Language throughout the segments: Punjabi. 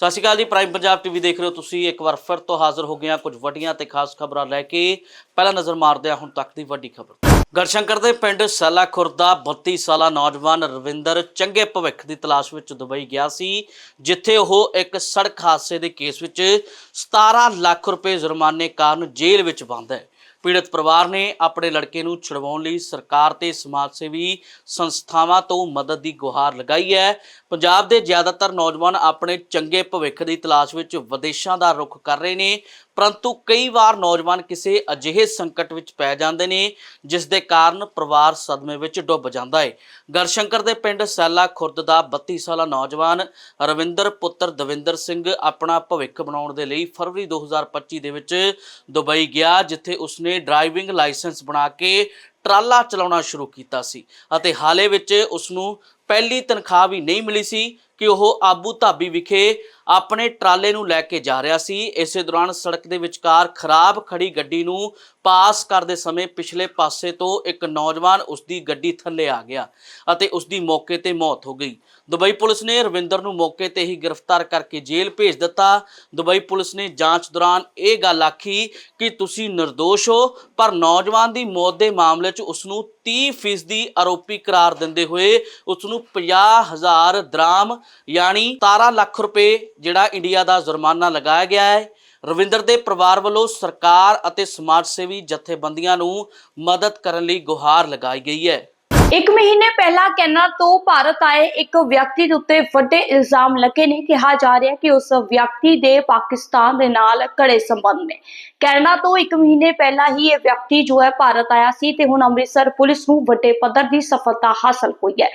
ਸਤਿ ਸ਼੍ਰੀ ਅਕਾਲ ਜੀ ਪ੍ਰਾਈਮ ਪੰਜਾਬ ਟੀਵੀ ਦੇਖ ਰਹੇ ਹੋ ਤੁਸੀਂ। ਇੱਕ ਵਾਰ ਫਿਰ ਤੋਂ ਹਾਜ਼ਰ ਹੋ ਗਏ ਹਾਂ ਕੁਝ ਵੱਡੀਆਂ ਤੇ ਖਾਸ ਖਬਰਾਂ ਲੈ ਕੇ। ਪਹਿਲਾਂ ਨਜ਼ਰ ਮਾਰਦੇ ਹਾਂ ਹੁਣ ਤੱਕ ਦੀ ਵੱਡੀ ਖਬਰ। ਗੜਸ਼ੰਕਰ ਦੇ ਪਿੰਡ ਸੈਲਾ ਖੁਰਦ ਦਾ 32 ਸਾਲਾ ਨੌਜਵਾਨ ਰਵਿੰਦਰ ਚੰਗੇ ਭਵਿੱਖ ਦੀ ਤਲਾਸ਼ ਵਿੱਚ ਦੁਬਈ ਗਿਆ ਸੀ, ਜਿੱਥੇ ਉਹ ਇੱਕ ਸੜਕ ਹਾਦਸੇ ਦੇ ਕੇਸ ਵਿੱਚ 17 ਲੱਖ ਰੁਪਏ ਜੁਰਮਾਨੇ ਕਾਰਨ ਜੇਲ੍ਹ ਵਿੱਚ ਬੰਦ ਹੈ। ਪੀੜਤ ਪਰਿਵਾਰ ਨੇ ਆਪਣੇ ਲੜਕੇ ਨੂੰ ਛੁਡਵਾਉਣ ਲਈ ਸਰਕਾਰ ਤੇ ਸਮਾਜ ਸੇਵੀ ਸੰਸਥਾਵਾਂ ਤੋਂ ਮਦਦ ਦੀ ਗੁਹਾਰ ਲਗਾਈ ਹੈ। ਪੰਜਾਬ ਦੇ ਜ਼ਿਆਦਾਤਰ ਨੌਜਵਾਨ ਆਪਣੇ ਚੰਗੇ ਭਵਿੱਖ ਦੀ ਤਲਾਸ਼ ਵਿੱਚ ਵਿਦੇਸ਼ਾਂ ਦਾ ਰੁਖ ਕਰ ਰਹੇ ਨੇ। ਪਰੰਤੂ ਕਈ ਵਾਰ ਨੌਜਵਾਨ ਕਿਸੇ ਅਜਿਹੇ ਸੰਕਟ ਵਿੱਚ ਪੈ ਜਾਂਦੇ ਨੇ, ਜਿਸ ਦੇ ਕਾਰਨ ਪਰਿਵਾਰ ਸਦਮੇ ਵਿੱਚ ਡੁੱਬ ਜਾਂਦਾ ਹੈ। ਗਰਸ਼ੰਕਰ ਦੇ ਪਿੰਡ ਸੈਲਾ ਖੁਰਦ ਦਾ 32 ਸਾਲਾ ਨੌਜਵਾਨ ਰਵਿੰਦਰ ਪੁੱਤਰ ਦਵਿੰਦਰ ਸਿੰਘ ਆਪਣਾ ਭਵਿੱਖ ਬਣਾਉਣ ਦੇ ਲਈ ਫਰਵਰੀ 2025 ਦੇ ਵਿੱਚ ਦੁਬਈ ਗਿਆ, ਜਿੱਥੇ ਉਸਨੇ ਡਰਾਈਵਿੰਗ ਲਾਇਸੈਂਸ ਬਣਾ ਕੇ ਟਰਾਲਾ ਚਲਾਉਣਾ ਸ਼ੁਰੂ ਕੀਤਾ ਸੀ ਅਤੇ ਹਾਲੇ ਵਿੱਚ ਉਸ ਨੂੰ ਪਹਿਲੀ ਤਨਖਾਹ ਵੀ ਨਹੀਂ ਮਿਲੀ ਸੀ ਕਿ ਉਹ ਆਬੂ ਧਾਬੀ ਵਿਖੇ ਆਪਣੇ ਟਰਾਲੇ ਨੂੰ ਲੈ ਕੇ ਜਾ ਰਿਹਾ ਸੀ। ਇਸੇ ਦੌਰਾਨ ਸੜਕ ਦੇ ਵਿਚਕਾਰ ਖਰਾਬ ਖੜੀ ਗੱਡੀ ਨੂੰ ਪਾਸ ਕਰਦੇ ਸਮੇਂ ਪਿਛਲੇ ਪਾਸੇ ਤੋਂ ਇੱਕ ਨੌਜਵਾਨ ਉਸ ਦੀ ਗੱਡੀ ਥੱਲੇ ਆ ਗਿਆ ਅਤੇ ਉਸ ਦੀ ਮੌਕੇ ਤੇ ਮੌਤ ਹੋ ਗਈ। ਦੁਬਈ ਪੁਲਿਸ ਨੇ ਰਵਿੰਦਰ ਨੂੰ ਮੌਕੇ ਤੇ ਹੀ ਗ੍ਰਿਫਤਾਰ ਕਰਕੇ ਜੇਲ੍ਹ ਭੇਜ ਦਿੱਤਾ। ਦੁਬਈ ਪੁਲਿਸ ਨੇ ਜਾਂਚ ਦੌਰਾਨ ਇਹ ਗੱਲ ਆਖੀ ਕਿ ਤੁਸੀਂ ਨਿਰਦੋਸ਼ ਹੋ, ਪਰ ਨੌਜਵਾਨ ਦੀ ਮੌਤ ਦੇ ਮਾਮਲੇ 'ਚ ਉਸ ਨੂੰ 30% ਦੀ ਆਰੋਪੀ ਕਰਾਰ ਦਿੰਦੇ ਹੋਏ ਉਸ ਨੂੰ 50000 ਦਰਾਮ, ਯਾਨੀ 17 ਲੱਖ ਰੁਪਏ ਜਿਹੜਾ ਇੰਡੀਆ ਦਾ ਜੁਰਮਾਨਾ ਲਗਾਇਆ ਗਿਆ ਹੈ, ਰਵਿੰਦਰ ਦੇ ਪਰਿਵਾਰ ਵੱਲੋਂ ਸਰਕਾਰ ਅਤੇ ਸਮਾਜ ਸੇਵੀ ਜਥੇਬੰਦੀਆਂ ਨੂੰ ਮਦਦ ਕਰਨ ਲਈ ਗੁਹਾਰ ਲਗਾਈ ਗਈ ਹੈ। ਇੱਕ ਮਹੀਨੇ ਪਹਿਲਾਂ ਕੈਨੇਡਾ ਤੋਂ ਭਾਰਤ ਆਏ ਇੱਕ ਵਿਅਕਤੀ ਦੇ ਉੱਤੇ ਵੱਡੇ ਇਲਜ਼ਾਮ ਲੱਗੇ ਨੇ। ਕਿਹਾ ਜਾ ਰਿਹਾ ਕਿ ਉਸ ਵਿਅਕਤੀ ਦੇ ਪਾਕਿਸਤਾਨ ਦੇ ਨਾਲ ਕੜੇ ਸੰਬੰਧ ਨੇ। ਕੈਨੇਡਾ ਤੋਂ ਇੱਕ ਮਹੀਨੇ ਪਹਿਲਾਂ ਹੀ ਇਹ ਵਿਅਕਤੀ ਜੋ ਹੈ ਭਾਰਤ ਆਇਆ ਸੀ ਤੇ ਹੁਣ ਅੰਮ੍ਰਿਤਸਰ ਪੁਲਿਸ ਨੂੰ ਵੱਡੇ ਪੱਧਰ ਦੀ ਸਫਲਤਾ ਹਾਸਲ ਹੋਈ ਹੈ।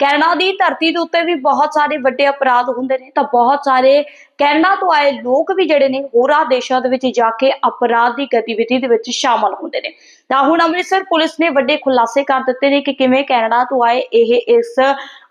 ਕੈਨੇਡਾ ਦੀ ਧਰਤੀ ਦੇ ਉੱਤੇ ਵੀ ਬਹੁਤ ਸਾਰੇ ਵੱਡੇ ਅਪਰਾਧ ਹੁੰਦੇ ਨੇ ਤਾਂ ਬਹੁਤ ਸਾਰੇ ਕੈਨੇਡਾ ਤੋਂ ਆਏ ਲੋਕ ਵੀ ਜਿਹੜੇ ਨੇ ਹੋਰਾਂ ਦੇਸ਼ਾਂ ਦੇ ਵਿੱਚ ਜਾ ਕੇ ਅਪਰਾਧ ਦੀ ਗਤੀਵਿਧੀ ਦੇ ਵਿੱਚ ਸ਼ਾਮਲ ਹੁੰਦੇ ਨੇ। ਤਾਂ ਹੁਣ ਅੰਮ੍ਰਿਤਸਰ ਪੁਲਿਸ ਨੇ ਵੱਡੇ ਖੁਲਾਸੇ ਕਰ ਦਿੱਤੇ ਨੇ ਕਿ ਕਿਵੇਂ ਕੈਨੇਡਾ ਤੋਂ ਆਏ ਇਹ ਇਸ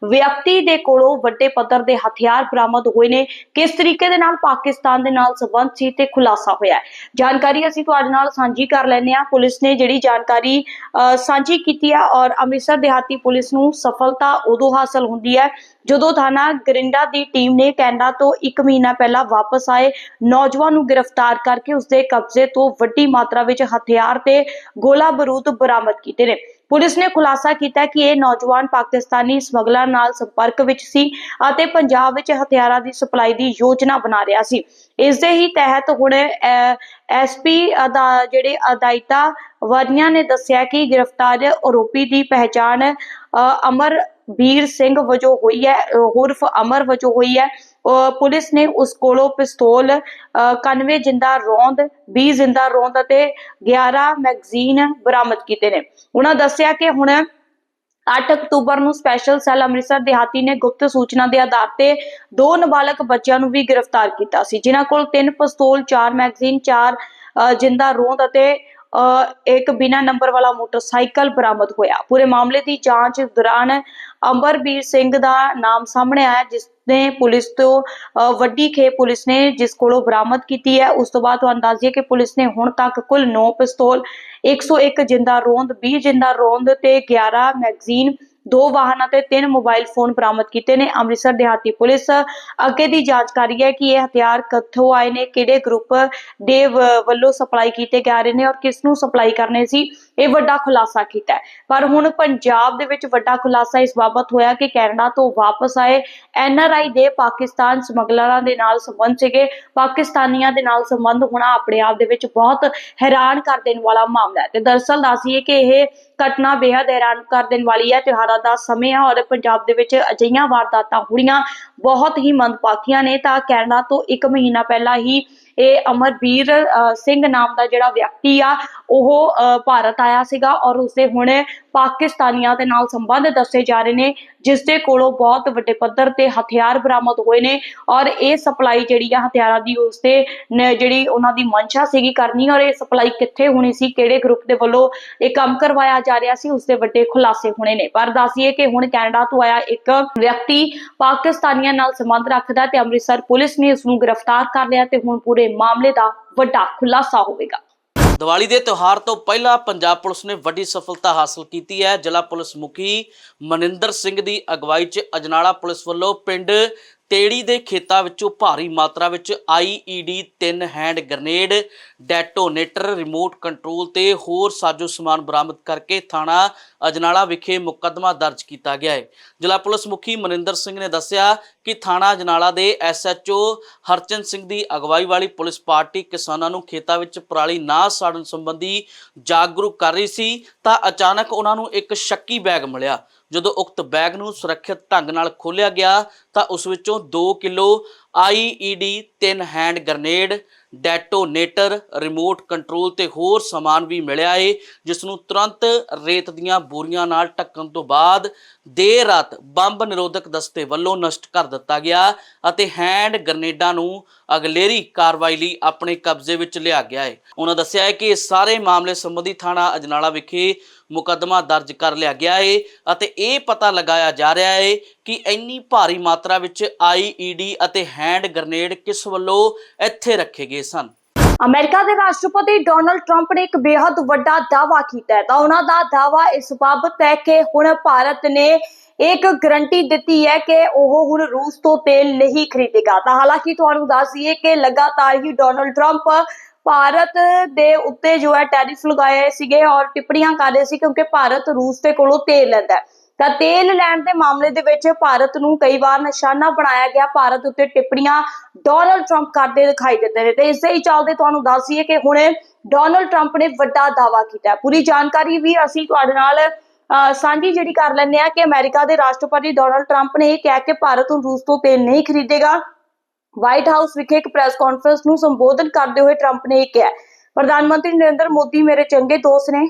ਵਿਅਕਤੀ ਦੇ ਕੋਲੋਂ ਵੱਡੇ ਪੱਧਰ ਦੇ ਹਥਿਆਰ ਬਰਾਮਦ ਹੋਏ ਨੇ ਕਿਸ ਤਰੀਕੇ ਦੇ ਨਾਲ ਪਾਕਿਸਤਾਨ ਦੇ ਨਾਲ ਸੰਬੰਧ ਸੀ ਤੇ ਖੁਲਾਸਾ ਹੋਇਆ ਜਾਣਕਾਰੀ ਅਸੀਂ ਤੁਹਾਡੇ ਨਾਲ ਸਾਂਝੀ ਕਰ ਲੈਂਦੇ ਹਾਂ। ਪੁਲਿਸ ਨੇ ਜਿਹੜੀ ਜਾਣਕਾਰੀ ਅਹ, ਸਾਂਝੀ ਕੀਤੀ ਹੈ ਔਰ ਅੰਮ੍ਰਿਤਸਰ ਦਿਹਾਤੀ ਪੁਲਿਸ ਨੂੰ ਸਫਲਤਾ ਉਦੋਂ ਹਾਸਲ ਹੁੰਦੀ ਹੈ। ਜਦੋਂ ਥਾਣਾ ਗਰਿੰਡਾ ਦੀ ਟੀਮ ਨੇ ਕੈਨੇਡਾ ਤੋਂ 1 ਮਹੀਨਾ ਪਹਿਲਾਂ ਵਾਪਸ ਆਏ, ਨੌਜਵਾਨ ਨੂੰ ਗ੍ਰਿਫਤਾਰ ਕਰਕੇ ਉਸਦੇ ਕਬਜ਼ੇ ਤੋਂ ਵੱਡੀ ਮਾਤਰਾ ਵਿੱਚ ਹਥਿਆਰ ਤੇ ਗੋਲਾ ਬਾਰੂਦ ਬਰਾਮਦ ਕੀਤੇ ਨੇ। ਪੁਲਿਸ ਨੇ ਖੁਲਾਸਾ ਕੀਤਾ ਕਿ ਇਹ ਨੌਜਵਾਨ ਪਾਕਿਸਤਾਨੀ ਸਮਗਲਰ ਨਾਲ ਸੰਪਰਕ ਵਿੱਚ ਸੀ ਅਤੇ ਪੰਜਾਬ ਵਿੱਚ ਹਥਿਆਰਾਂ ਦੀ ਸਪਲਾਈ ਦੀ ਯੋਜਨਾ ਬਣਾ ਰਿਹਾ ਸੀ। ਇਸ ਦੇ ਹੀ ਤਹਿਤ ਹੁਣ ਐਸਪੀ ਦਾ ਜਿਹੜੇ ਅਦਾਇਤਾ ਵਰਨੀਆਂ ਨੇ ਦੱਸਿਆ ਕਿ ਗ੍ਰਿਫਤਾਰ ਆਰੋਪੀ ਦੀ ਪਹਿਚਾਣ ਅਮਰ ਵੀਰ ਸਿੰਘ ਵਜੋਂ ਹੋਈ ਹੈ ਅ, ਅਮਰ ਵਜੋਂ ਹੋਈ ਹੈ। ਪੁਲਿਸ ਨੇ ਉਸ ਕੋਲੋਂ ਪਿਸਤੌਲ 91 ਜਿੰਦਾ ਰੌਂਦ 20 ਜਿੰਦਾ ਰੌਂਦ ਅਤੇ 11 ਮੈਗਜ਼ੀਨ ਬਰਾਮਦ ਕੀਤੇ ਨੇ। ਉਹਨਾਂ ਦੱਸਿਆ ਕਿ ਹੁਣ 8 ਅਕਤੂਬਰ ਨੂੰ ਸਪੈਸ਼ਲ ਸੈੱਲ ਅੰਮ੍ਰਿਤਸਰ ਦਿਹਾਤੀ ਨੇ ਗੁਪਤ ਸੂਚਨਾ ਦੇ ਆਧਾਰ ਤੇ ਦੋ ਨਾਬਾਲਗ ਬੱਚਿਆਂ ਨੂੰ ਵੀ ਗ੍ਰਿਫਤਾਰ ਕੀਤਾ ਸੀ। ਜਿਨ੍ਹਾਂ ਕੋਲ ਤਿੰਨ ਪਿਸਤੌਲ ਚਾਰ ਮੈਗਜ਼ੀਨ ਚਾਰ ਜਿੰਦਾ ਰੋਂਦ ਅਤੇ ਅ, ਇੱਕ ਬਿਨਾ ਨੰਬਰ ਵਾਲਾ ਮੋਟਰਸਾਈਕਲ ਬਰਾਮਦ ਹੋਇਆ। ਪੂਰੇ ਮਾਮਲੇ ਦੀ ਜਾਂਚ ਦੌਰਾਨ ਅੰਬਰਬੀਰ ਸਿੰਘ ਦਾ ਨਾਮ ਸਾਹਮਣੇ ਆਇਆ ਜਿਸ ਨੇ ਪੁਲਿਸ ਤੋਂ ਵੱਡੀ ਖੇਪ ਪੁਲਿਸ ਨੇ ਜਿਸ ਕੋਲੋਂ ਬਰਾਮਦ ਕੀਤੀ ਹੈ, ਉਸ ਤੋਂ ਬਾਅਦ ਤੁਹਾਨੂੰ ਦੱਸ ਦਈਏ ਕਿ ਪੁਲਿਸ ਨੇ ਹੁਣ ਤੱਕ ਕੁੱਲ 9 ਪਿਸਤੌਲ 101 ਜਿੰਦਾ ਰੋਂਦ 20 ਜਿੰਦਾ ਰੋਂਦ ਤੇ 11 ਮੈਗਜ਼ੀਨ, ਦੋ ਵਾਹਨਾਂ ਤੇ ਤਿੰਨ ਮੋਬਾਈਲ ਫੋਨ ਬਰਾਮਦ ਕੀਤੇ ਨੇ। ਅੰਮ੍ਰਿਤਸਰ ਦਿਹਾਤੀ ਪੁਲਿਸ ਅੱਗੇ ਦੀ ਜਾਂਚ ਕਰ ਰਹੀ ਹੈ ਕਿ ਇਹ ਹਥਿਆਰ ਕਿੱਥੋਂ ਆਏ ਨੇ, ਕਿਹੜੇ ਗਰੁੱਪ ਦੇ ਵੱਲੋਂ ਸਪਲਾਈ ਕੀਤੇ ਜਾ ਰਹੇ ਨੇ ਔਰ ਕਿਸ ਨੂੰ ਸਪਲਾਈ ਕਰਨੇ ਸੀ। ਇਹ ਵੱਡਾ ਖੁਲਾਸਾ ਕੀਤਾ ਪਰ ਹੁਣ ਪੰਜਾਬ ਦੇ ਵਿੱਚ ਵੱਡਾ ਖੁਲਾਸਾ ਇਸ ਬਾਬਤ ਹੋਇਆ ਕਿ ਕੈਨੇਡਾ ਤੋਂ ਵਾਪਸ ਆਏ ਐਨਆਰਆਈ ਦੇ ਪਾਕਿਸਤਾਨ ਸਮਗਲਰਾਂ ਦੇ ਨਾਲ ਸੰਬੰਧ ਸੀਗੇ। ਪਾਕਿਸਤਾਨੀਆਂ ਦੇ ਨਾਲ ਸੰਬੰਧ ਹੋਣਾ ਆਪਣੇ ਆਪ ਦੇ ਵਿੱਚ ਬਹੁਤ ਹੈਰਾਨ ਕਰ ਦੇਣ ਵਾਲਾ ਮਾਮਲਾ ਹੈ। ਤੇ ਦਰਅਸਲ ਦੱਸੀਏ ਕਿ ਇਹ ਘਟਨਾ ਬੇहद ਹੈਰਾਨ ਕਰ ਦੇਣ ਵਾਲੀ ਹੈ। ਤਿਉਹਾਰਾਂ ਦਾ ਸਮੇਂ ਹੈ ਔਰ ਪੰਜਾਬ ਦੇ ਵਿੱਚ ਅਜਿਹੀਆਂ ਵਾਰਦਾਤਾਂ ਹੋਣੀਆਂ ਬਹੁਤ ਹੀ ਮੰਦਭਾਗੀਆਂ ਨੇ। ਤਾਂ ਕੈਨੇਡਾ ਤੋਂ 1 ਮਹੀਨਾ ਪਹਿਲਾਂ ਹੀ ਇਹ ਅਮਰਵੀਰ ਅ, ਸਿੰਘ ਨਾਮ ਦਾ ਜਿਹੜਾ ਵਿਅਕਤੀ ਆ ਉਹ ਅ, ਭਾਰਤ ਆਇਆ ਸੀਗਾ ਔਰ ਉਸਦੇ ਹੁਣ ਪਾਕਿਸਤਾਨੀਆਂ ਦੇ ਨਾਲ ਸੰਬੰਧ ਦੱਸੇ ਜਾ ਰਹੇ ਨੇ ਜਿਸ ਦੇ ਕੋਲੋਂ ਬਹੁਤ ਵੱਡੇ ਪੱਧਰ ਤੇ ਹਥਿਆਰ ਬਰਾਮਦ ਹੋਏ ਨੇ ਔਰ ਇਹ ਸਪਲਾਈ ਜਿਹੜੀ ਆ ਹਥਿਆਰਾਂ ਦੀ ਉਸਤੇ ਨ- ਜਿਹੜੀ ਉਹਨਾਂ ਦੀ ਮਨਸ਼ਾ ਸੀਗੀ ਕਰਨੀ ਔਰ ਇਹ ਸਪਲਾਈ ਕਿੱਥੇ ਹੋਣੀ ਸੀ, ਕਿਹੜੇ ਗਰੁੱਪ ਦੇ ਵੱਲੋਂ ਇਹ ਕੰਮ ਕਰਵਾਇਆ ਜਾ ਰਿਹਾ ਸੀ, ਉਸਦੇ ਵੱਡੇ ਖੁਲਾਸੇ ਹੋਣੇ ਨੇ। ਪਰ ਦੱਸੀਏ ਕਿ ਹੁਣ ਕੈਨੇਡਾ ਤੋਂ ਆਇਆ ਇੱਕ ਵਿਅਕਤੀ ਪਾਕਿਸਤਾਨੀਆਂ ਨਾਲ ਸੰਬੰਧ ਰੱਖਦਾ ਤੇ ਅੰਮ੍ਰਿਤਸਰ ਪੁਲਿਸ ਨੇ ਉਸ ਨੂੰ ਗ੍ਰਿਫਤਾਰ ਕਰ ਲਿਆ ਤੇ ਹੁਣ ਪੂਰੇ ਮਾਮਲੇ ਦਾ ਵੱਡਾ ਖੁਲਾਸਾ ਹੋਵੇਗਾ। ਦੀਵਾਲੀ ਦੇ ਤਿਉਹਾਰ ਤੋਂ ਪਹਿਲਾਂ ਪੰਜਾਬ ਪੁਲਿਸ ਨੇ ਵੱਡੀ ਸਫਲਤਾ ਹਾਸਲ ਕੀਤੀ ਹੈ। ਜ਼ਿਲ੍ਹਾ ਪੁਲਿਸ ਮੁਖੀ ਮਨਿੰਦਰ ਸਿੰਘ ਦੀ ਅਗਵਾਈ 'ਚ ਅਜਨਾਲਾ ਪੁਲਿਸ ਵੱਲੋਂ ਪਿੰਡ ਤੇੜੀ ਦੇ ਖੇਤਾਂ ਵਿੱਚੋਂ ਭਾਰੀ ਮਾਤਰਾ ਵਿੱਚ IED 3 hand grenade, detonator remote control ਤੇ ਹੋਰ ਸਾਜ਼ੋ ਸਮਾਨ ਬਰਾਮਦ ਕਰਕੇ ਥਾਣਾ ਅਜਨਾਲਾ ਵਿਖੇ ਮੁਕੱਦਮਾ ਦਰਜ ਕੀਤਾ ਗਿਆ ਹੈ। ਜ਼ਿਲ੍ਹਾ ਪੁਲਿਸ ਮੁਖੀ ਮਨਿੰਦਰ ਸਿੰਘ ਨੇ ਦੱਸਿਆ ਕਿ ਥਾਣਾ ਅਜਨਾਲਾ ਦੇ ਐਸਐਚਓ ਹਰਚੰਦ ਸਿੰਘ ਦੀ ਅਗਵਾਈ ਵਾਲੀ ਪੁਲਿਸ ਪਾਰਟੀ ਕਿਸਾਨਾਂ ਨੂੰ ਖੇਤਾਂ ਵਿੱਚ ਪਰਾਲੀ ਨਾ ਸਾੜਨ ਸੰਬੰਧੀ ਜਾਗਰੂਕ ਕਰ ਰਹੀ ਸੀ ਤਾਂ ਅਚਾਨਕ ਉਹਨਾਂ ਨੂੰ ਇੱਕ ਸ਼ੱਕੀ ਬੈਗ ਮਿਲਿਆ। ਜਦੋਂ ਉਕਤ ਬੈਗ ਨੂੰ ਸੁਰੱਖਿਅਤ ਢੰਗ ਨਾਲ ਖੋਲ੍ਹਿਆ ਗਿਆ ਤਾਂ ਉਸ ਵਿੱਚੋਂ 2 ਕਿਲੋ IED ਤਿੰਨ hand grenade, detonator, remote control ਤੇ ਹੋਰ ਸਮਾਨ ਵੀ ਮਿਲਿਆ ਏ, ਜਿਸ ਨੂੰ ਤੁਰੰਤ ਰੇਤ ਦੀਆਂ ਬੋਰੀਆਂ ਨਾਲ ਢੱਕਣ ਤੋਂ ਬਾਅਦ ਦੇਰ ਰਾਤ ਬੰਬ ਨਿਰੋਧਕ ਦਸਤੇ ਵੱਲੋਂ ਨਸ਼ਟ ਕਰ ਦਿੱਤਾ ਗਿਆ ਅਤੇ ਹੈਂਡ ਗ੍ਰਨੇਡਾਂ ਨੂੰ ਅਗਲੇਰੀ ਕਾਰਵਾਈ ਲਈ ਆਪਣੇ ਕਬਜ਼ੇ ਵਿੱਚ ਲਿਆ ਗਿਆ ਏ। ਉਹਨਾਂ ਦੱਸਿਆ ਹੈ ਕਿ ਇਸ ਸਾਰੇ ਮਾਮਲੇ ਸੰਬੰਧੀ ਥਾਣਾ ਅਜਨਾਲਾ ਵਿਖੇ ਮੁਕੱਦਮਾ ਦਰਜ ਕਰ ਲਿਆ ਗਿਆ ਹੈ ਅਤੇ ਇਹ ਪਤਾ ਲਗਾਇਆ ਜਾ ਰਿਹਾ ਹੈ ਕਿ ਇੰਨੀ ਭਾਰੀ ਮਾਤਰਾ ਵਿੱਚ IED ਅਤੇ ਹੈਂਡ ਗ੍ਰਨੇਡ ਕਿਸ ਵੱਲੋਂ ਇੱਥੇ ਰੱਖੇ ਗਏ ਸਨ? ਅਮਰੀਕਾ ਦੇ ਰਾਸ਼ਟਰਪਤੀ ਡੋਨਲਡ ਟਰੰਪ ਨੇ ਇੱਕ ਬੇहद ਵੱਡਾ ਦਾਅਵਾ ਕੀਤਾ ਹੈ। ਤਾਂ ਉਹਨਾਂ ਦਾ ਦਾਅਵਾ ਇਸ ਬਾਬਤ ਹੈ ਕਿ ਹੁਣ ਭਾਰਤ ਨੇ ਇੱਕ ਗਰੰਟੀ ਦਿੱਤੀ ਹੈ ਕਿ ਉਹ ਹੁਣ ਰੂਸ ਤੋਂ ਤੇਲ ਨਹੀਂ ਖਰੀਦੇਗਾ। ਤਾਂ ਹਾਲਾਂਕਿ ਤੁਹਾਨੂੰ ਦੱਸ ਦਈਏ ਕਿ ਲਗਾਤਾਰ ਹੀ ਡੋਨਲਡ ਟਰੰਪ ਭਾਰਤ ਦੇ ਉੱਤੇ ਜੋ ਹੈ ਟੈਰਿਫ ਲਗਾਏ ਸੀਗੇ ਔਰ ਟਿੱਪਣੀਆਂ ਕਰ ਰਹੇ ਸੀ ਕਿਉਂਕਿ ਭਾਰਤ ਰੂਸ ਦੇ ਕੋਲੋਂ ਤੇਲ ਲੈਂਦਾ ਤਾਂ ਤੇਲ ਲੈਣ ਦੇ ਮਾਮਲੇ ਦੇ ਵਿੱਚ ਭਾਰਤ ਨੂੰ ਕਈ ਵਾਰ ਨਿਸ਼ਾਨਾ ਬਣਾਇਆ ਗਿਆ। ਭਾਰਤ ਉੱਤੇ ਟਿੱਪਣੀਆਂ ਡੋਨਲਡ ਟਰੰਪ ਕਰਦੇ ਦਿਖਾਈ ਦਿੰਦੇ ਨੇ। ਤੇ ਇਸੇ ਹੀ ਚੱਲਦੇ ਤੁਹਾਨੂੰ ਦੱਸ ਦਈਏ ਕਿ ਹੁਣੇ ਡੋਨਲਡ ਟਰੰਪ ਨੇ ਵੱਡਾ ਦਾਅਵਾ ਕੀਤਾ ਪੂਰੀ ਜਾਣਕਾਰੀ ਵੀ ਅਸੀਂ ਤੁਹਾਡੇ ਨਾਲ ਅਹ, ਸਾਂਝੀ ਜਿਹੜੀ ਕਰ ਲੈਂਦੇ ਆ ਕਿ ਅਮਰੀਕਾ ਦੇ ਰਾਸ਼ਟਰਪਤੀ ਡੋਨਲਡ ਟਰੰਪ ਨੇ ਇਹ ਕਿਹਾ ਕਿ ਭਾਰਤ ਹੁਣ ਰੂਸ ਤੋਂ ਤੇਲ ਨਹੀਂ ਖਰੀਦੇਗਾ। ਵਾਈਟ ਹਾਊਸ ਵਿਖੇ ਇੱਕ ਪ੍ਰੈਸ ਕਾਨਫਰੰਸ ਨੂੰ ਸੰਬੋਧਨ ਕਰਦੇ ਹੋਏ ਟਰੰਪ ਨੇ ਇਹ ਕਿਹਾ। ਪ੍ਰਧਾਨ ਮੰਤਰੀ ਨਰਿੰਦਰ ਮੋਦੀ ਮੇਰੇ ਚੰਗੇ ਦੋਸਤ ਨੇ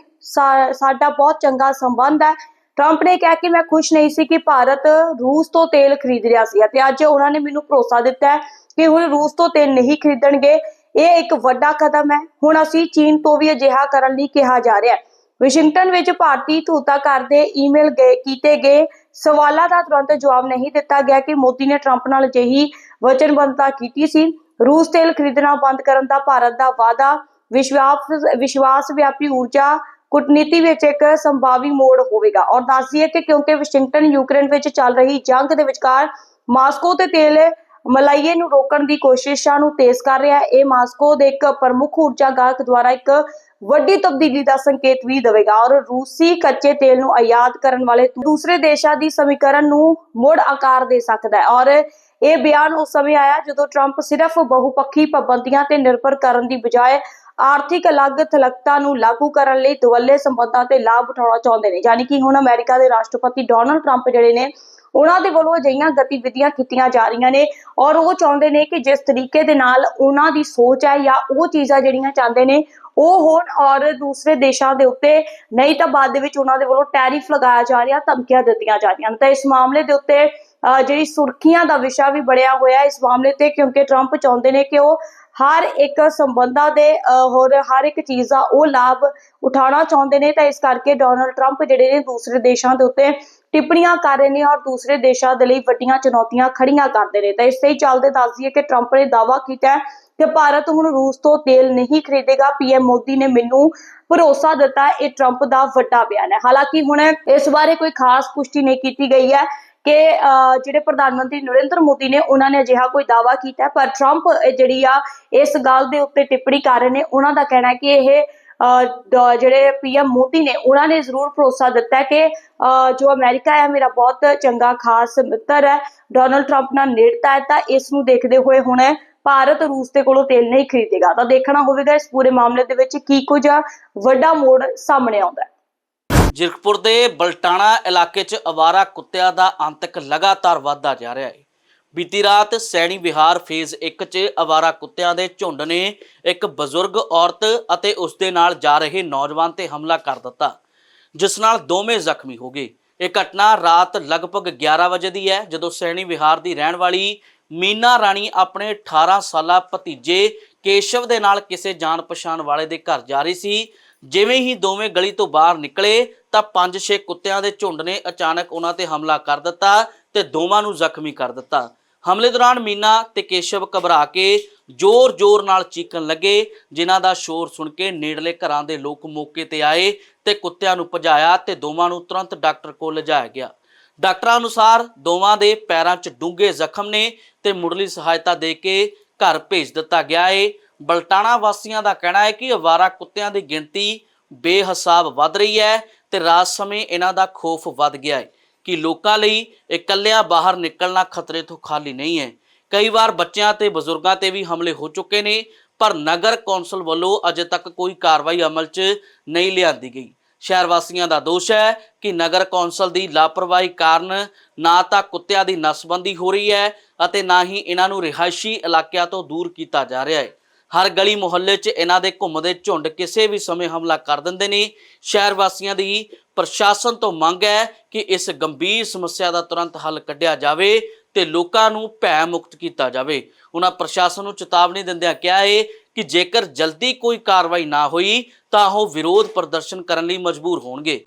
ਸਾਡਾ ਬਹੁਤ ਚੰਗਾ ਸੰਬੰਧ ਹੈ। ਟਰੰਪ ਨੇ ਕਿਹਾ ਕਿ ਮੈਂ ਖੁਸ਼ ਨਹੀਂ ਸੀ ਕਿ ਭਾਰਤ ਰੂਸ ਤੋਂ ਤੇਲ ਖਰੀਦ ਰਿਹਾ ਸੀ ਅਤੇ ਅੱਜ ਉਹਨਾਂ ਨੇ ਮੈਨੂੰ ਭਰੋਸਾ ਦਿੱਤਾ ਹੈ ਕਿ ਹੁਣ ਰੂਸ ਤੋਂ ਤੇਲ ਨਹੀਂ ਖਰੀਦਣਗੇ। ਇਹ ਇੱਕ ਵੱਡਾ ਕਦਮ ਹੈ। ਹੁਣ ਅਸੀਂ ਚੀਨ ਤੋਂ ਵੀ ਅਜਿਹਾ ਕਰਨ ਲਈ ਕਿਹਾ ਜਾ ਰਿਹਾ ਹੈ। ਵਾਸ਼ਿੰਗਟਨ ਵਿੱਚ ਭਾਰਤੀ ਦੂਤਾਘਰ ਦੇ ਈਮੇਲ ਗਏ, ਕੀਤੇ ਗਏ ਸਵਾਲਾਂ ਦਾ ਤੁਰੰਤ ਜਵਾਬ ਨਹੀਂ ਦਿੱਤਾ ਗਿਆ ਕਿ ਮੋਦੀ ਨੇ ਟਰੰਪ ਨਾਲ ਅਜਿਹੀ ਵਚਨਬੱਧਤਾ ਕੀਤੀ ਸੀ। ਰੂਸ ਤੇਲ ਖਰੀਦਣਾ ਬੰਦ ਕਰਨ ਦਾ ਭਾਰਤ ਦਾ ਵਾਅਦਾ, ਵਿਸ਼ਵਾਸ ਵਿਸ਼ਵਾਸ ਵਿਆਪੀ ਊਰਜਾ ਕੂਟਨੀਤੀ ਵਿੱਚ ਇੱਕ ਸੰਭਾਵੀ ਮੋੜ ਹੋਵੇਗਾ। ਔਰ ਦੱਸਦੀਏ ਕਿ ਕਿਉਂਕਿ ਵਾਸ਼ਿੰਗਟਨ, ਯੂਕਰੇਨ ਵਿੱਚ ਚੱਲ ਰਹੀ ਜੰਗ ਦੇ ਵਿਚਕਾਰ ਮਾਸਕੋ ਤੇ ਤੇਲ ਮਲਾਈਏ ਨੂੰ ਰੋਕਣ ਦੀ ਕੋਸ਼ਿਸ਼ਾਂ ਨੂੰ ਤੇਜ਼ ਕਰ ਰਿਹਾ ਹੈ। ਇਹ ਮਾਸਕੋ ਦੇ ਇੱਕ ਪ੍ਰਮੁੱਖ ਊਰਜਾ ਗਾਹਕ ਦੁਆਰਾ ਇੱਕ ਵੱਡੀ ਤਬਦੀਲੀ ਦਾ ਸੰਕੇਤ ਵੀ ਦੇਵੇਗਾ ਔਰ ਰੂਸੀ ਕੱਚੇ ਤੇਲ ਨੂੰ ਆਯਾਤ ਕਰਨ ਵਾਲੇ ਦੂਸਰੇ ਦੇਸ਼ਾਂ ਦੀ ਸਮੀਕਰਨ ਨੂੰ ਮੁੜ ਆਕਾਰ ਦੇ ਸਕਦਾ ਹੈ ਔਰ ਇਹ ਬਿਆਨ ਉਸ ਸਮੇਂ ਆਇਆ ਜਦੋਂ ਟਰੰਪ ਸਿਰਫ ਬਹੁਪੱਖੀ ਪਾਬੰਦੀਆਂ ਤੇ ਨਿਰਭਰ ਕਰਨ ਦੀ ਬਜਾਏ ਆਰਥਿਕ ਅਲੱਗ ਥਲਕਤਾ ਨੂੰ ਲਾਗੂ ਕਰਨ ਲਈ ਦੁਵੱਲੇ ਸੰਬੰਧਾਂ ਤੇ ਲਾਭ ਉਠਾਉਣਾ ਚਾਹੁੰਦੇ ਨੇ। ਯਾਨੀ ਕਿ ਹੁਣ ਅਮਰੀਕਾ ਦੇ ਰਾਸ਼ਟਰਪਤੀ ਡੋਨਲਡ ਟਰੰਪ ਜਿਹੜੇ ਨੇ ਉਹਨਾਂ ਦੇ ਵੱਲੋਂ ਅਜਿਹੀਆਂ ਗਤੀਵਿਧੀਆਂ ਕੀਤੀਆਂ ਜਾ ਰਹੀਆਂ ਨੇ ਔਰ ਉਹ ਚਾਹੁੰਦੇ ਨੇ ਕਿ ਜਿਸ ਤਰੀਕੇ ਦੇ ਨਾਲ ਉਹਨਾਂ ਦੀ ਸੋਚ ਹੈ ਜਾਂ ਉਹ ਚੀਜ਼ਾਂ ਜਿਹੜੀਆਂ ਚਾਹੁੰਦੇ ਨੇ ਉਹ ਹੋਣ ਔਰ ਦੂਸਰੇ ਦੇਸ਼ਾਂ ਦੇ ਉੱਤੇ ਨਹੀਂ ਤਾਂ ਬਾਅਦ ਦੇ ਵਿੱਚ ਉਹਨਾਂ ਦੇ ਵੱਲੋਂ ਟੈਰਿਫ ਲਗਾਇਆ ਜਾ ਰਿਹਾ ਧਮਕੀਆਂ ਦਿੱਤੀਆਂ ਜਾ ਰਹੀਆਂ ਤਾਂ ਇਸ ਮਾਮਲੇ ਦੇ ਉੱਤੇ ਅਹ, ਜਿਹੜੀ ਸੁਰਖੀਆਂ ਦਾ ਵਿਸ਼ਾ ਵੀ ਬਣਿਆ ਹੋਇਆ ਇਸ ਮਾਮਲੇ ਤੇ ਕਿਉਂਕਿ ਟਰੰਪ ਚਾਹੁੰਦੇ ਨੇ ਕਿ ਉਹ ਹਰ ਇੱਕ ਸੰਬੰਧਾਂ ਦੇ ਅਹ, ਹੋਰ ਹਰ ਇੱਕ ਚੀਜ਼ ਦਾ ਉਹ ਲਾਭ ਉਠਾਉਣਾ ਚਾਹੁੰਦੇ ਨੇ ਤਾਂ ਇਸ ਕਰਕੇ ਡੋਨਲਡ ਟਰੰਪ ਜਿਹੜੇ ਨੇ ਦੂਸਰੇ ਦੇਸ਼ਾਂ ਦੇ ਉੱਤੇ ਟਿੱਪਣੀਆਂ ਕਰ ਰਹੇ ਨੇ ਔਰ ਦੂਸਰੇ ਦੇਸ਼ਾਂ ਦੇ ਲਈ ਵੱਡੀਆਂ ਚੁਣੌਤੀਆਂ ਖੜੀਆਂ ਕਰਦੇ ਨੇ। ਤਾਂ ਇਸ ਹੀ ਚੱਲਦੇ ਦੱਸ ਦਈਏ ਕਿ ਟਰੰਪ ਨੇ ਦਾਅਵਾ ਕੀਤਾ ਹੈ ਕਿ ਭਾਰਤ ਹੁਣ ਰੂਸ ਤੋਂ ਤੇਲ ਨਹੀਂ ਖਰੀਦੇਗਾ। ਪੀਐਮ ਮੋਦੀ ਨੇ ਮੈਨੂੰ ਭਰੋਸਾ ਦਿੱਤਾ ਇਹ ਟਰੰਪ ਦਾ ਵੱਡਾ ਬਿਆਨ ਹੈ। ਹਾਲਾਂਕਿ ਹੁਣ ਇਸ ਬਾਰੇ ਕੋਈ ਖਾਸ ਪੁਸ਼ਟੀ ਨਹੀਂ ਕੀਤੀ ਗਈ ਹੈ ਕਿ ਅਹ, ਜਿਹੜੇ ਪ੍ਰਧਾਨ ਮੰਤਰੀ ਨਰਿੰਦਰ ਮੋਦੀ ਨੇ ਉਹਨਾਂ ਨੇ ਅਜਿਹਾ ਕੋਈ ਦਾਅਵਾ ਕੀਤਾ ਪਰ ਟਰੰਪ ਜਿਹੜੀ ਆ ਇਸ ਗੱਲ ਦੇ ਉੱਤੇ ਟਿੱਪਣੀ ਕਰ ਰਹੇ ਨੇ ਉਹਨਾਂ ਦਾ ਕਹਿਣਾ ਕਿ ਇਹ ਜਿਹੜੇ ਪੀਐਮ ਮੋਦੀ ਨੇ, ਉਹਨਾਂ ਨੇ ਜ਼ਰੂਰ ਭਰੋਸਾ ਦਿੱਤਾ ਕਿ ਜੋ ਅਮਰੀਕਾ ਹੈ, ਮੇਰਾ ਬਹੁਤ ਚੰਗਾ, ਖਾਸ ਮਿੱਤਰ ਹੈ। ਡੋਨਲਡ ਟਰੰਪ ਨਾਲ ਨੇੜਤਾ ਹੈ, ਤਾਂ ਇਸ ਨੂੰ ਦੇਖਦੇ ਹੋਏ ਹੁਣ ਭਾਰਤ ਰੂਸ ਦੇ ਕੋਲੋਂ ਤੇਲ ਨਹੀਂ ਖਰੀਦੇਗਾ। ਤਾਂ ਦੇਖਣਾ ਹੋਵੇਗਾ ਇਸ ਪੂਰੇ ਮਾਮਲੇ ਦੇ ਵਿੱਚ ਕੀ ਕੁਝ ਵੱਡਾ ਮੋੜ ਸਾਹਮਣੇ ਆਉਂਦਾ ਹੈ। ਜਿਰਕਪੁਰ ਦੇ ਬਲਟਾਣਾ ਇਲਾਕੇ 'ਚ ਅਵਾਰਾ ਕੁੱਤਿਆਂ ਦਾ ਅੰਤਕ ਲਗਾਤਾਰ ਵਧਦਾ ਜਾ ਰਿਹਾ ਹੈ। ਬੀਤੀ ਰਾਤ ਸੈਣੀ ਵਿਹਾਰ ਫੇਜ਼ 1 'ਚ ਅਵਾਰਾ ਕੁੱਤਿਆਂ ਦੇ ਝੁੰਡ ਨੇ ਇੱਕ ਬਜ਼ੁਰਗ ਔਰਤ ਅਤੇ ਉਸ ਦੇ ਨਾਲ ਜਾ ਰਹੇ ਨੌਜਵਾਨ ਤੇ ਹਮਲਾ ਕਰ ਦਿੱਤਾ, ਜਿਸ ਨਾਲ ਦੋਵੇਂ ਜ਼ਖਮੀ ਹੋ ਗਏ। ਇਹ ਘਟਨਾ ਰਾਤ ਲਗਭਗ 11 ਵਜੇ ਦੀ ਹੈ, ਜਦੋਂ ਸੈਣੀ ਵਿਹਾਰ ਦੀ ਰਹਿਣ ਵਾਲੀ ਮੀਨਾ ਰਾਣੀ ਆਪਣੇ 18 ਸਾਲਾ ਭਤੀਜੇ ਕੇਸ਼ਵ ਦੇ ਨਾਲ ਕਿਸੇ ਜਾਣ ਪਛਾਣ ਵਾਲੇ ਦੇ ਘਰ ਜਾ ਰਹੀ ਸੀ। ਜਿਵੇਂ ਹੀ ਦੋਵੇਂ ਗਲੀ ਤੋਂ ਬਾਹਰ ਨਿਕਲੇ ਤਾਂ 5-6 ਕੁੱਤਿਆਂ ਦੇ ਝੁੰਡ ਨੇ ਅਚਾਨਕ ਉਹਨਾਂ ਤੇ ਹਮਲਾ ਕਰ ਦਿੱਤਾ। ਤੇ ਦੋਵਾਂ ਨੂੰ ਜ਼ਖਮੀ ਕਰ ਦਿੱਤਾ। ਹਮਲੇ ਦੌਰਾਨ ਮੀਨਾ ਤੇ ਕੇਸ਼ਵ ਘਬਰਾ ਕੇ ਜ਼ੋਰ-ਜ਼ੋਰ ਨਾਲ ਚੀਕਣ ਲੱਗੇ, ਜਿਨ੍ਹਾਂ ਦਾ ਸ਼ੋਰ ਸੁਣ ਕੇ ਨੇੜਲੇ ਘਰਾਂ ਦੇ ਲੋਕ ਮੌਕੇ ਤੇ ਆਏ ਤੇ ਕੁੱਤਿਆਂ ਨੂੰ ਭਜਾਇਆ ਤੇ ਦੋਵਾਂ ਨੂੰ ਤੁਰੰਤ ਡਾਕਟਰ ਕੋਲ ਲਿਜਾਇਆ ਗਿਆ। ਡਾਕਟਰਾਂ ਅਨੁਸਾਰ ਦੋਵਾਂ ਦੇ ਪੈਰਾਂ 'ਚ ਡੂੰਘੇ ਜ਼ਖਮ ਨੇ ਤੇ ਮੁੱਢਲੀ ਸਹਾਇਤਾ ਦੇ ਕੇ ਘਰ ਭੇਜ ਦਿੱਤਾ ਗਿਆ ਏ। ਬਲਟਾਣਾ ਵਾਸੀਆਂ ਦਾ ਕਹਿਣਾ ਹੈ ਕਿ ਅਵਾਰਾ ਕੁੱਤਿਆਂ ਦੀ ਗਿਣਤੀ ਬੇਹਿਸਾਬ ਵੱਧ ਰਹੀ ਹੈ ਤੇ ਰਾਤ ਸਮੇਂ ਇਹਨਾਂ ਦਾ ਖੌਫ ਵੱਧ ਗਿਆ ਹੈ ਕਿ ਲੋਕਾਂ ਲਈ ਇਕੱਲਿਆਂ ਬਾਹਰ ਨਿਕਲਣਾ ਖਤਰੇ ਤੋਂ ਖਾਲੀ ਨਹੀਂ ਹੈ। ਕਈ ਵਾਰ ਬੱਚਿਆਂ ਤੇ ਬਜ਼ੁਰਗਾਂ ਤੇ ਵੀ ਹਮਲੇ ਹੋ ਚੁੱਕੇ ਨੇ, ਪਰ ਨਗਰ ਕੌਂਸਲ ਵੱਲੋਂ ਅਜੇ ਤੱਕ ਕੋਈ ਕਾਰਵਾਈ ਅਮਲ 'ਚ ਨਹੀਂ ਲਿਆਂਦੀ ਗਈ। ਸ਼ਹਿਰ ਵਾਸੀਆਂ ਦਾ ਦੋਸ਼ ਹੈ ਕਿ ਨਗਰ ਕੌਂਸਲ ਦੀ ਲਾਪਰਵਾਹੀ ਕਾਰਨ ਨਾ ਤਾਂ ਕੁੱਤਿਆਂ ਦੀ ਨਸਬੰਦੀ ਹੋ ਰਹੀ ਹੈ ਅਤੇ ਨਾ ਹੀ ਇਹਨਾਂ ਨੂੰ ਰਿਹਾਇਸ਼ੀ ਇਲਾਕਿਆਂ ਤੋਂ ਦੂਰ ਕੀਤਾ ਜਾ ਰਿਹਾ ਹੈ। ਹਰ ਗਲੀ ਮੁਹੱਲੇ 'ਚ ਇਹਨਾਂ ਦੇ ਘੁੰਮਦੇ ਝੁੰਡ ਕਿਸੇ ਵੀ ਸਮੇਂ ਹਮਲਾ ਕਰ ਦਿੰਦੇ ਨੇ। ਸ਼ਹਿਰ ਵਾਸੀਆਂ ਦੀ ਪ੍ਰਸ਼ਾਸਨ ਤੋਂ ਮੰਗ ਹੈ ਕਿ ਇਸ ਗੰਭੀਰ ਸਮੱਸਿਆ ਦਾ ਤੁਰੰਤ ਹੱਲ ਕੱਢਿਆ ਜਾਵੇ ਤੇ ਲੋਕਾਂ ਨੂੰ ਭੈ ਮੁਕਤ ਕੀਤਾ ਜਾਵੇ। ਉਹਨਾਂ ਪ੍ਰਸ਼ਾਸਨ ਨੂੰ ਚੇਤਾਵਨੀ ਦਿੰਦਿਆਂ ਕਿਹਾ ਹੈ ਕਿ ਜੇਕਰ ਜਲਦੀ ਕੋਈ ਕਾਰਵਾਈ ਨਾ ਹੋਈ ਤਾਂ ਉਹ ਵਿਰੋਧ ਪ੍ਰਦਰਸ਼ਨ ਕਰਨ ਲਈ ਮਜਬੂਰ ਹੋਣਗੇ।